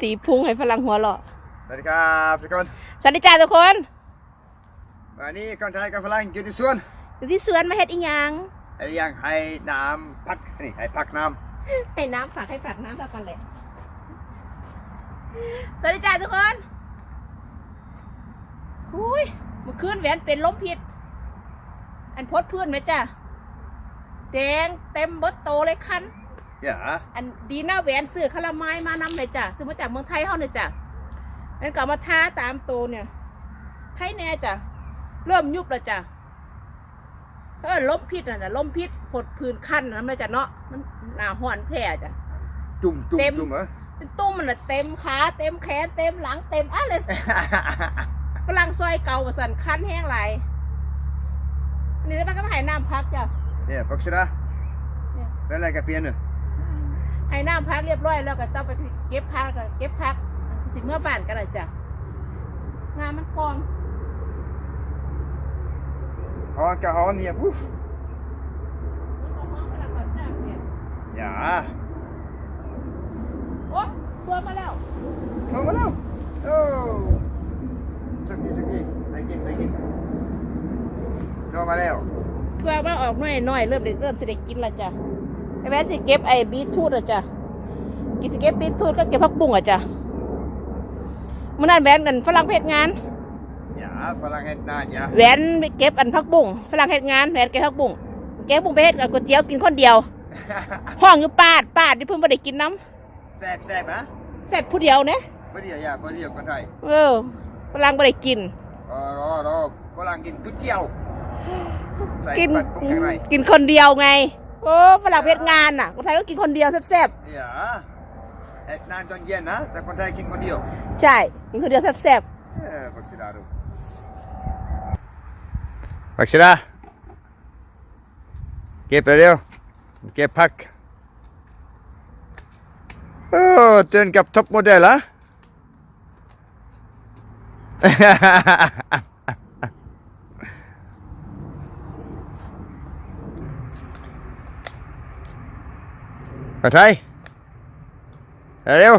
ตีพุงให้พลังหัวเราะสวัสดีครับทุกคนสวัสดีจ้าทุกคนวันนี้คนไทยกับฝรั่งอยู่ที่สวนอยู่ที่สวนมาเฮ็ดอีหยังไอ้ยังให้น้ำพักนี่ให้พักน้ให้น้ำฝากให้ฝากน้ำเท่ากันแหละสวัสดีจ้าทุกคนอุ้ยเมื่อคืนแหวนเป็นล้มพิษอันพดเพื่อนไหมจ้าแดงเต็มเบดโตเลยคันำ อย่าอันดีหน้าแหวนซื้อคาราไม้มานำเลยจ้ะซื้อมาจากเมืองไทยเฮาเลยจ้ะแล้วก็เอามาทาตามตัวเนี่ยไทยแน่จ้ะเริ่มยุบแล้วจ้ะเออล้มพิษน่ะนะล้มพิษผดพื้นคันน้ำเลยจ้ะเนาะมันหนาห่อนแผลจ้ะจุ่มจุ่มเต็มจุ่มเหรอเป็นตุ้มมันน่ะเต็มขาเต็มแขนเต็มหลังเต็มอะไรฝรั่งซอยเก่ามาสั่นคันแห้งไหลายอันนี้ได้ปะก็มาใหายน้ำพักจ้ะเนี่ยพักชิระเนี่ยเป็นอะไรกับเปียนเนี่ย ให้น้ำพักเรียบร้อยแล้วก็ต้องไปเก็บพักก็เก็บพักสิเมื่อบ้านกันเลยจ้ะงานมันกองฮอนกับฮอนเนี่ยปุ๊บอย่าโอ้ตัวมาแล้วเข้ามาแล้วโอ้ชักกี้ชักกี้ได้กินได้กินเข้ามาแล้วตัวมาออกหน่อยหน่อยๆเริ่มได้เริ่มจะได้กินและจ้ะ ไอ้แม่สิเก็บไอ้บีทรูทละจ้ะกินสิเก็บบีทรูทก็เก็บผักบุ้งอะจ้ะมื่อนั้นแหวนกันฝรั่งเพศงาน อย่าฝรั่งเห็ดนานอย่าแหวนไปเก็บอันผักบุ้งฝรั่งเพศงานแหวนเก็บผักบุ้งเก็บผักบุ้งไปเฮ็ดกับก๋วยเตี๋ยวกินคนเดียว ห้องอยู่ปาดปาดที่เพิ่งไม่ได้กินน้แซ่บแซ่บนะำเสร็จผู้เดียวเนี่ยบ่เดียวอย่าบ่เดียวคนไทยเออฝรั่งไม่ได้กิน รอรอรอฝรั่งกินก๋วยเตี๋ยวใส่กินปัดปุ้งข้างในกินคนเดียวไง โอ้ฝรั่งเพชรงานน่ะคนไทยก็กินคนเดียวแซ่บ Ja. Het na kan je na, dat kan hij geen kondio. ๆ ใช่ กินคนเดียวแซ่บ Ja, wat zit daar doen? Wat zit daar? Kijk er joh. Kijk pak. โอ้เตือนกับท็อปโมเดลฮะ คนไทยเร็ว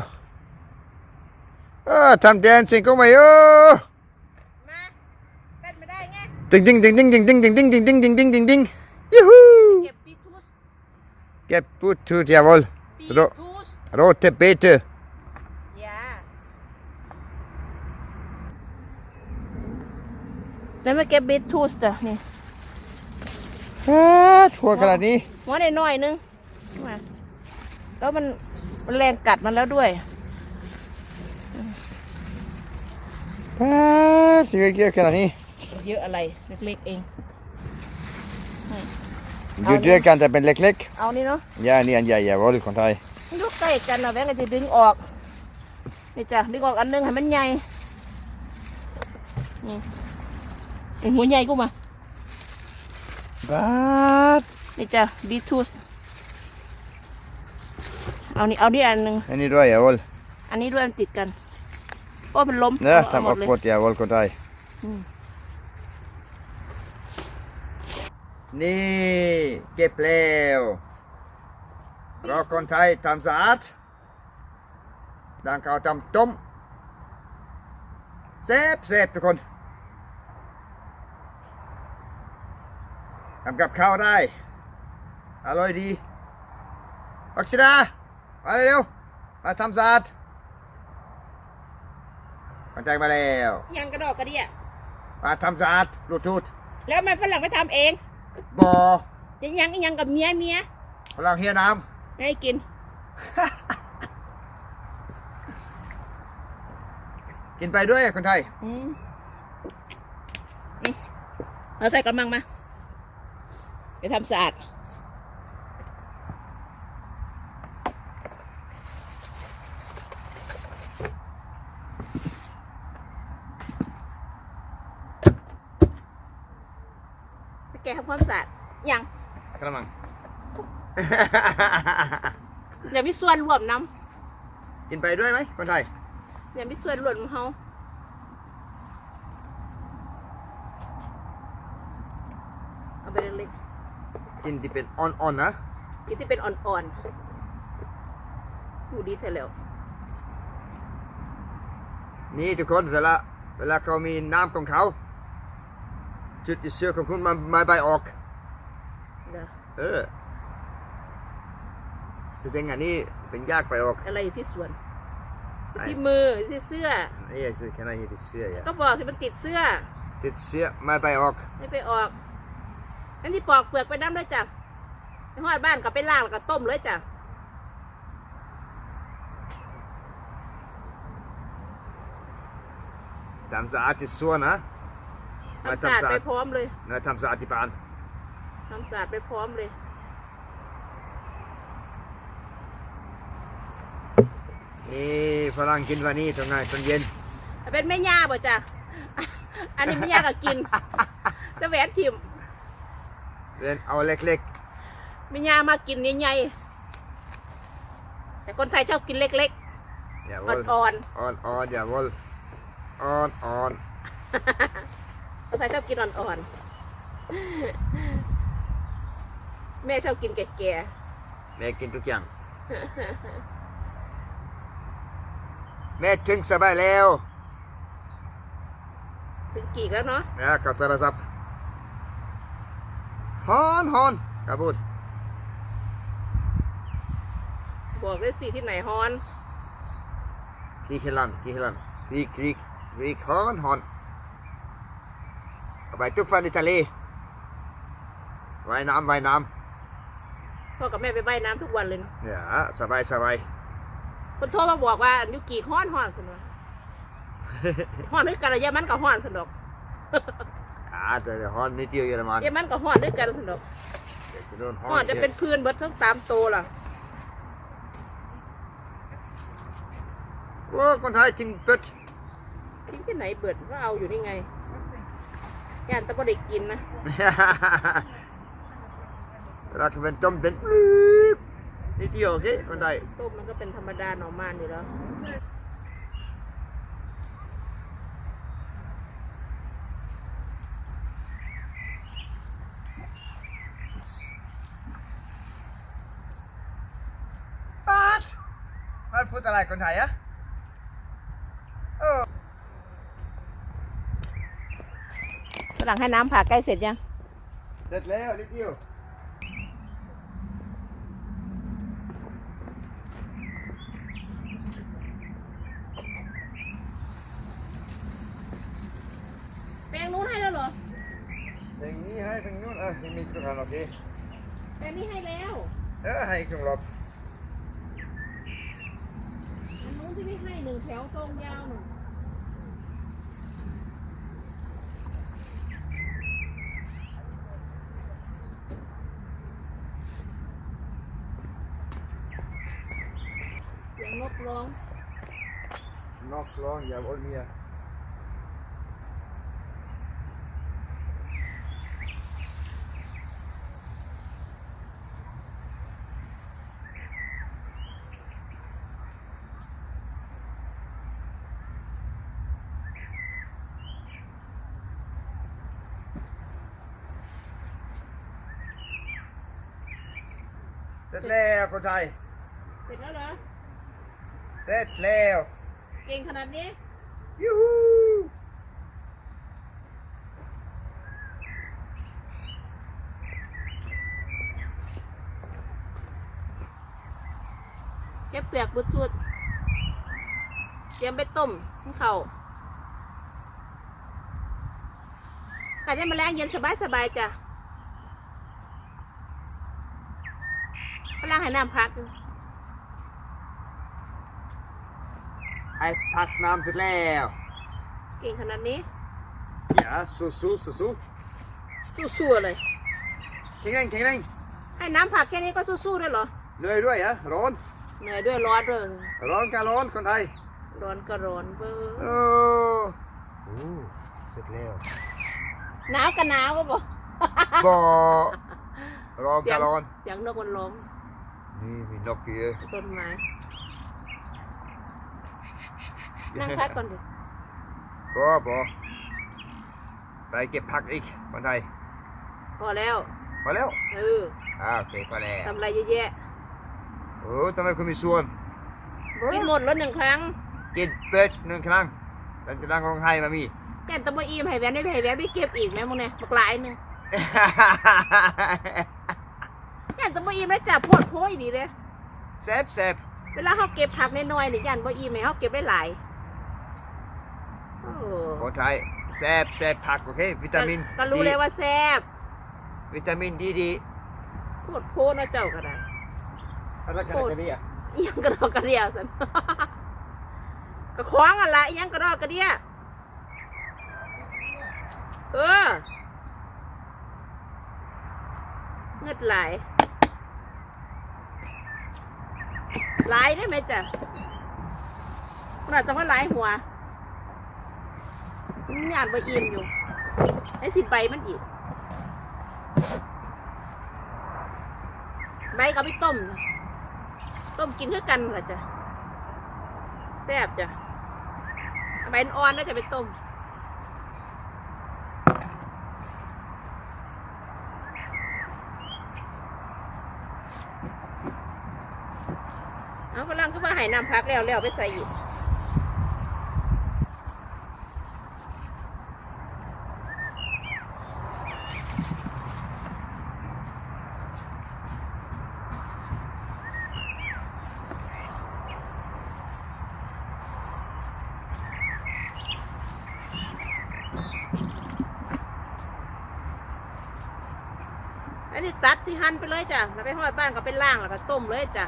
เออทำแดนซิงก็ไม่โอ้ๆมาเป็นไม่ได้ไง Ding ding ding ding ding ding ding ding ding ding ding ding ding ding. Juhu! เก็บปีทูส Get put to jawohl. ปี Ro ทูส rote Beete. ยาแล้วมาเก็บบีทูสจ้ะนี่ Ah, ทั่วขนาดนี้หัวหน่อยๆนึงมา แล้วมันมันแรงกัดมันแล้วด้วยอ่าสิเกี่ยวขนาดนี้เยอะอะไรเล็กๆเองอยู่ด้วยกันแต่เป็นเล็กเอานี่เนาะๆอย่านี่อันใหญ่อย่าว่าคนไทยยกใกล้กันนะแบงค์ก็จะดึงออกนี่จ้ะดึงออกอันนึงให้มันใหญ่นี่ไอ้หัวใหญ่กูมาบาดนี่จ้ะบีทูส เอานี่เอานี่อันหนึงอันนี้ด้วยอย่าว่าอันนี้ด้วยมันติดกันโอ้มันล้มเนอะเอาทำหมเอาดเลยกดอย่าว่าคนไทยอืมนี่เก็บแล้วรอคนไทยทำสะอาดดังเขาทำต้มเซฟเซฟทุกคนทำกับข้าวได้ อร่อยดีอักษดา มาเร็วๆมาทำสะอาดคนไทยมาแล้ว ยังกระดอกกระเดียมาทำสะอาดรูดทูดแล้วทำไมฝรั่งไม่ทำเองบ่อยังยังยังกับเมียเมียพลังเฮียน้ไม่ให้กินำ กินไปด้วยคนไทย อืมอืมเอาใส่กระมังมา ไปทำสะอาด ไปแกะทำ ความสะอาดยังกระมัง เดี๋ยวมีส่วนรวมน้กินไปด้วยไหมคนไทยำเดี๋ยวมีส่วนรวมของเขาเอาไปเล็กกินที่เป็นอ่อนๆนะๆกินที่เป็นอ่อนๆอยู่ดีเสร็จแล้ว นี่ทุกคนเวลาเวลาเขามีน้ำของเขา จุดที่เสื้อของคุณมันไม่ใบออกเดี๋ยวเออแสดงอันนี้เป็นยากไปออก อะไรอยู่ที่สวนไหนที่มือที่เสื้อนี่คือแค่ไหนที่เสื้ออย่าก็บอกที่มันติดเสื้อ ติดเสื้อไม่ใบออก ไม่ไปออกอันที่ปอกเปลือกไปน้ำด้วยจ้ะไปห้อยบ้านก็ไปล้างแล้วก็ต้มเลยจ้ะทำสะอาดที่สวนนะ ทำสะอาดไปพร้อมเลยนะทำสะอาดที่บ้านทำสะอาดไปพร้อมเลย นี่ฝรั่งกินวันนี้ตรงไงตอนเย็นเป็นแม่ย่าบ่จ้ะ อันนี้แม่ย่าก็กินจะแหวนทิมเรียนเอาเล็กแม่ย่ามากินใหญ่ๆแต่คนไทยชอบกินเล็กๆอย่าๆวอลอ่อนอ่อนอ่อนอย่าวอลอ่อนอ่อน ๆคนไทยชอบกินอ่อนๆ แม่ชอบกินแก่แม่กินทุกอย่างแม่ถึงสบายแล้วๆถึงกี่แล้วเนาะ นะกับโทรศัพท์ฮอนฮอนกระบุดบอกเลยสิที่ไหนฮอนกีฮิลันกีฮิลันกรีกกรีกกรีกฮอนฮอน เอาไปทุกฟันในทะเลว่ายน้ำว่ายน้พ่อกับแม่ไปว่ายน้ำทุกวันเลยนะำเนี่ยสบายสบายคนโทรมาบอกว่ายุกี่ฮ้อนฮ้อนสนอฮ้อนด้วยกันระยะมันก็ฮ้อนสนอกอ่าแต่ฮอนนิดเดียวเยอรมันยะมันก็ฮ้อนด้วยกันสนอกเดี๋ยวจะโดนฮอฮ้อนนจะเป็นพื้นเบิดทั้งตามโตล่ะโอ้คนไทยจริงเป็ดทิ้งที่ไหนเบิดก็เอาอยู่นี่ไง ย่านแตะบ่ได้กินนะเวลาเป็นต้มเป็นนิดเดียวโอเคคนไทยต้มมันก็เป็นธรรมดาหน่อมานอยู่แล้วปาดมันพูดอะไรคนไทยอะเออ ฝรั่งให้น้ำผ่าใกล้เสร็จยัง เสร็จแล้วนิดเดียวแปลงนู้นให้แล้วเหรอเพลงนี้ให้เพลงนู้นเออเพลงนี้ก็ทันโอเคแปลงนี้ให้แล้วเออให้ครึ่งรอบอันนู้นที่ไม่ให้หนึ่งแถวตรงยาวหนึ่ง เสียงนกร้องนอกร้องอย่าโอน เมียเสร็จแล้วคนไทยเสร็จแล้วเหรอเสร็จแล้วเก่งขนาดนี้ยูฮูเก็บเปลือกบุดชุด เตรียมไปต้มของเขาแต่เนี่ยมาแรงเย็นสบายสบายๆจ้ะพลังให้น้ำพัก ไอ้พักน้ำเสร็จแล้ว เก่งขนาดนี้ อย่าสู้สู้สู้สู้สู้ๆเลยแข็งแรงแข็งแรงให้น้ำผักแค่นี้ก็สู้ๆด้วยเหรอเหนื่อยด้วยอะร้อนเหนื่อยด้วยร้อนด้วยร้อนก็ร้อนคนไทยร้อนก็ร้อนเบ้โอ้อโอ้เสร็จแล้วหนาวก็หนาวก็บอกบ่ร้อนเสีก็ยงร้อนเสียงนกมันร้องนี่มีนกเยอะต้นไม้ นั่งพักก่อนดิบ่บ่ไปเก็บผักอีกคนไทยพอแล้ว พอแล้ว เอออ่าโอเคพอแล้วทำอะไรเยอะแยะโอ้ทำไมคุณมีส่วนกินหมดแล้วหนึ่งครั้ง กินเป็ดหนึ่งครั้งแต่จะนั่งร้องไห้มามีแก่นตะบอีมให้แหวนได้ให้แหวนไปเก็บอีกไหมมึงเนี่ยบักหลายหนึ่งแก่นตะบอีมแล้วจับพวดโพยดีเลยแซ่บแซ่บเวลาเขาเก็บผักน้อยๆนี่ยันบ่อีมให้เขาเก็บได้หลายโอ้ คนไทยแซ่บแซ่บผักโอเค วิตามินก็รู้เลยว่าแซ่บวิตามินดีดีพวดโพนะเจ้าก็ได้อะไรกันกันเนี่ยอิหยังกระดอกกระเดียสันกระคล้องอะไรอิหยังกระดอกกระเดียเออเงืดไหลายหลายได้ไหมจ๊ะขนาดต้องว่าหลายหัว มันงานไปอิ่มอยู่ไอ้สิใบมันอีกใบก็เอาไปต้มต้มกินเท่ากันเหรอจ๊ะแซ่บจ้ะใบอ่อนแล้วจะไปต้มเอาฝรั่งก็มาให้น้ำพักแล้วแล้วไปใส่อีก ตัดที่หั่นไปเลยจ้ะแล้วไปห้อยบ้านก็เป็นล่างแล้วก็ต้มเลยจ้ะ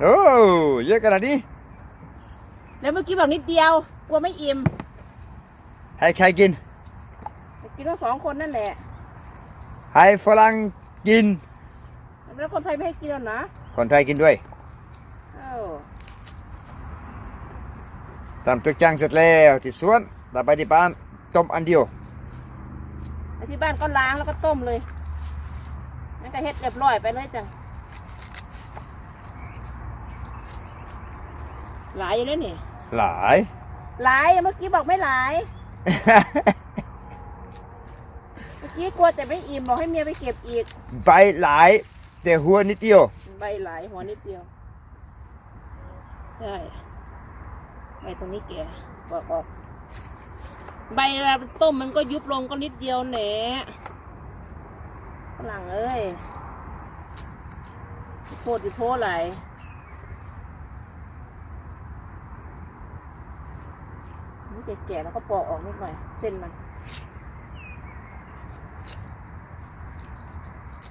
โอ้เยอะขนาดนี้ แล้วเมื่อกี้บอกนิดเดียว กลัวไม่อิ่ม ให้ใครกิน กินทั้งสองคนนั่นแหละให้ฝรั่งกิน แล้วคนไทยไม่ให้กินแล้วนะ คนไทยกินด้วยเอ้าทำตัวจ้างเสร็จแล้วที่สวนต่อไปที่บ้านต้มอันเดียวไอ้ที่บ้านก็ล้างแล้วก็ต้มเลยนั่นก็เฮ็ดเรียบร้อยไปเลยจ้ะหลายอยู่แล้วนี่หลาย หลายเมื่อกี้บอกไม่หลาย เมื่อกี้กลัวจะไม่อิ่มบอกให้เมียไปเก็บอีกใบหลาย แต่หัวนิดเดียว ใบหลายหัวนิดเดียวใช่ใบตรงนี้แก่บอกออก ใบเวลาต้มมันก็ยุบลงก็นิดเดียวแหนะฝรั่งเอ้ยโทษดิโทษอะไรนี่แก่ๆแล้วก็ปอกออกนิดหน่อย เส้นมัน